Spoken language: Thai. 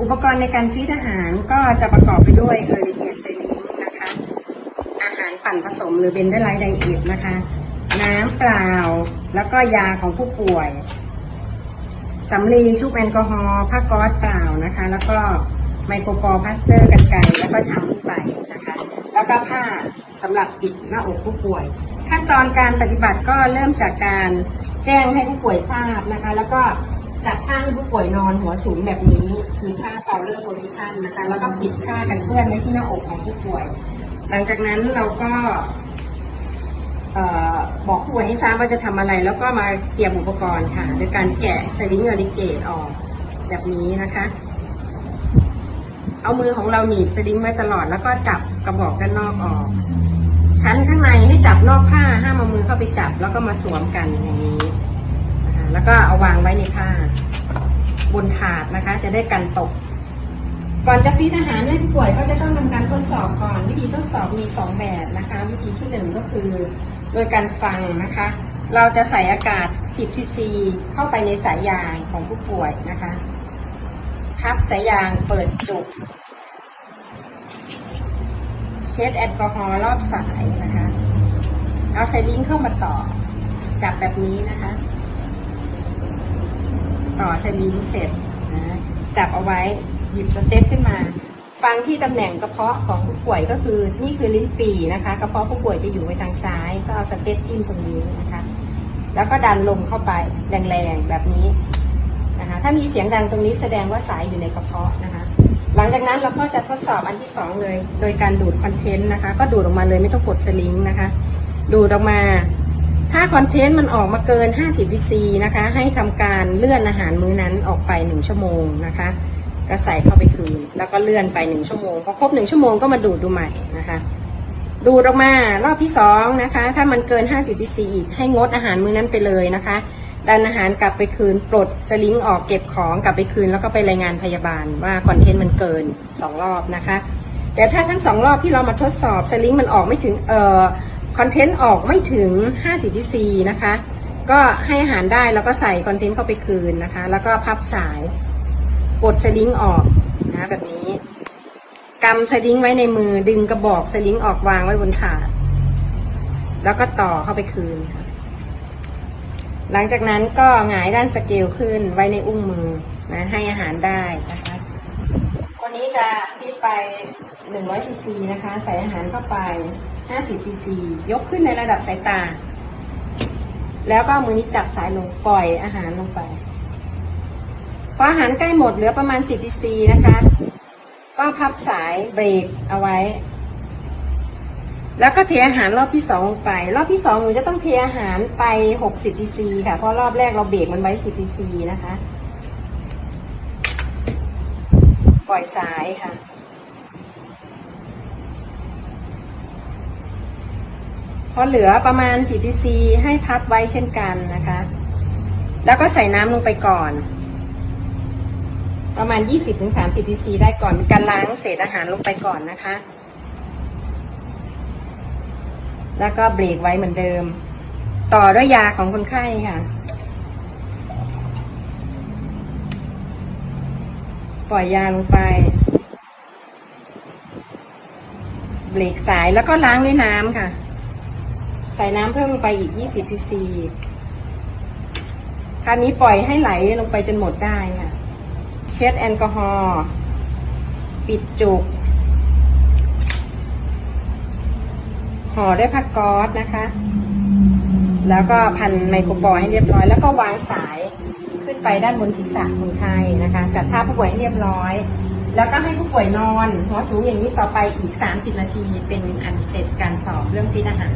อุปกรณ์ในการฟีดอาหารก็จะประกอบไปด้วยเออริเกตไซลิงนะคะ อาหารปั่นผสมหรือเบนเดอร์ไลท์ไดเอทนะคะ น้ำเปล่า แล้วก็ยาของผู้ป่วยสำลีชุบแอลกอฮอล์ผ้าก๊อซเปล่านะคะ แล้วก็ไมโครปอร์พลาสเตอร์กันไกรแล้วก็ช้ำไปนะคะ แล้วก็ผ้าสำหรับปิดหน้าอกผู้ป่วย ขั้นตอนการปฏิบัติก็เริ่มจากการแจ้งให้ผู้ป่วยทราบนะคะ แล้วก็ จัดท่าให้ผู้ป่วยนอนหัวสูงแบบนี้ คือท่า fowler position นะคะ แล้วก็ปิดผ้ากันเปื้อนไว้ที่หน้าอกของผู้ป่วย หลังจากนั้นเราก็บอกผู้ป่วยให้ทราบว่าจะทำอะไร แล้วก็มาเตรียมอุปกรณ์ค่ะ โดยการแกะสลิงเอริเกตออกแบบนี้นะคะ เอามือของเราหนีบสลิงไว้ตลอด แล้วก็จับกระบอกด้านนอกออก ชั้นข้างในให้จับนอกผ้าห้ามเอามือเข้าไปจับแล้วก็มาสวมกันอย่างนี้ แล้วก็เอาวางไว้ในผ้า บนถาดนะคะ จะได้กันตก ก่อนจะฟีดอาหารให้ผู้ป่วยก็จะต้องทำการทดสอบก่อน วิธีทดสอบมี 2 แบบนะคะ วิธีที่ 1 ก็คือ โดยการฟังนะคะ เราจะใส่อากาศ 10 cc เข้าไปในสายยางของผู้ป่วยนะคะพับสายยางเปิดจุกเช็ดแอลกอฮอล์รอบสายนะคะ เอาไซลิงเข้ามาต่อจับแบบนี้นะคะ ต่อไซลิงเสร็จนะจับเอาไว้หยิบสเต็ปขึ้นมา ฟังที่ตำแหน่งกระเพาะของผู้ป่วยก็คือนี่คือลิ้นปี่นะคะกระเพาะผู้ป่วยจะอยู่ไปทางซ้าย ก็เอาสเต็ปจิ้มตรงนี้นะคะ แล้วก็ดันลมเข้าไปแรงๆแบบนี้นะคะถ้ามีเสียงดังตรงนี้แสดงว่าสายอยู่ในกระเพาะนะคะหลังจากนั้นเราก็จะทดสอบอันที่สองเลย โดยการดูดคอนเทนต์นะคะ ก็ดูดออกมาเลยไม่ต้องกดสลิงนะคะ ดูดออกมา ถ้าคอนเทนต์มันออกมาเกิน 50วิซีนะคะ ให้ทำการเลื่อนอาหารมื้อนั้นออกไป 1 ชั่วโมงนะคะ ก็ใส่เข้าไปคืน แล้วก็เลื่อนไป 1 ชั่วโมง พอครบ 1 ชั่วโมงก็มาดูดดูใหม่นะคะ ดูดออกมารอบที่สองนะคะ ถ้ามันเกิน 50วิซีอีก ให้งดอาหารมื้อนั้นไปเลยนะคะ ดันอาหารกลับไปคืน ปลดสลิงออกเก็บของกลับไปคืน แล้วก็ไปรายงานพยาบาลว่าคอนเทนต์มันเกิน 2 รอบนะคะ แต่ถ้าทั้งสองรอบที่เรามาทดสอบสลิงมันออกไม่ถึง เอ่อคอนเทนต์ออกไม่ถึง 50วิซีนะคะ ก็ให้อาหารได้แล้วก็ใส่คอนเทนต์เข้าไปคืนนะคะ แล้วก็พับสาย กดสลิงออกนะแบบนี้กำสลิงไว้ในมือดึงกระบอกสลิงออกวางไว้บนถาด แล้วก็ต่อเข้าไปคืนค่ะหลังจากนั้นก็หงายด้านสเกลขึ้นไว้ในอุ้งมือนะให้อาหารได้นะคะวันนี้จะฟีดไป100ซีซีนะคะ ใส่อาหารเข้าไป 50ซีซียกขึ้นในระดับสายตา แล้วก็มือนี้จับสายลงปล่อยอาหารลงไป พออาหารใกล้หมดเหลือประมาณ 10ซีซีนะคะ ก็พับสายเบรกเอาไว้ แล้วก็เทอาหารรอบที่สองลงไป รอบที่สองหนูจะต้องเทอาหารไป 60 cc ค่ะ เพราะรอบแรกเราเบรกมันไว้ 10 cc นะคะ ปล่อยสายค่ะ พ อเหลือประมาณ10 cc ให้พับไว้เช่นกันนะคะ แล้วก็ใส่น้ำลงไปก่อน ประมาณ 20-30 cc ได้ก่อนการล้างเศษอาหารลงไปก่อนนะคะ แล้วก็เบรกไว้เหมือนเดิม ต่อด้วยยาของคนไข้ค่ะปล่อยยาลงไป เบรกสายแล้วก็ล้างด้วยน้ำค่ะ ใส่น้ำเพิ่มลงไปอีก 20 cc คราวนี้ปล่อยให้ไหลลงไปจนหมดได้ค่ะ เช็ดแอลกอฮอล์ปิดจุก ห่อด้วยผ้าก๊อซนะคะ แล้วก็พันไมโครปอร์ให้เรียบร้อย แล้วก็วางสายขึ้นไปด้านบนศีรษะคนไข้นะคะ จัดท่าผู้ป่วยให้เรียบร้อย แล้วก็ให้ผู้ป่วยนอน หัวสูงอย่างนี้ต่อไปอีก 30 นาที เป็นอันเสร็จการสอบเรื่องฟีดอาหาร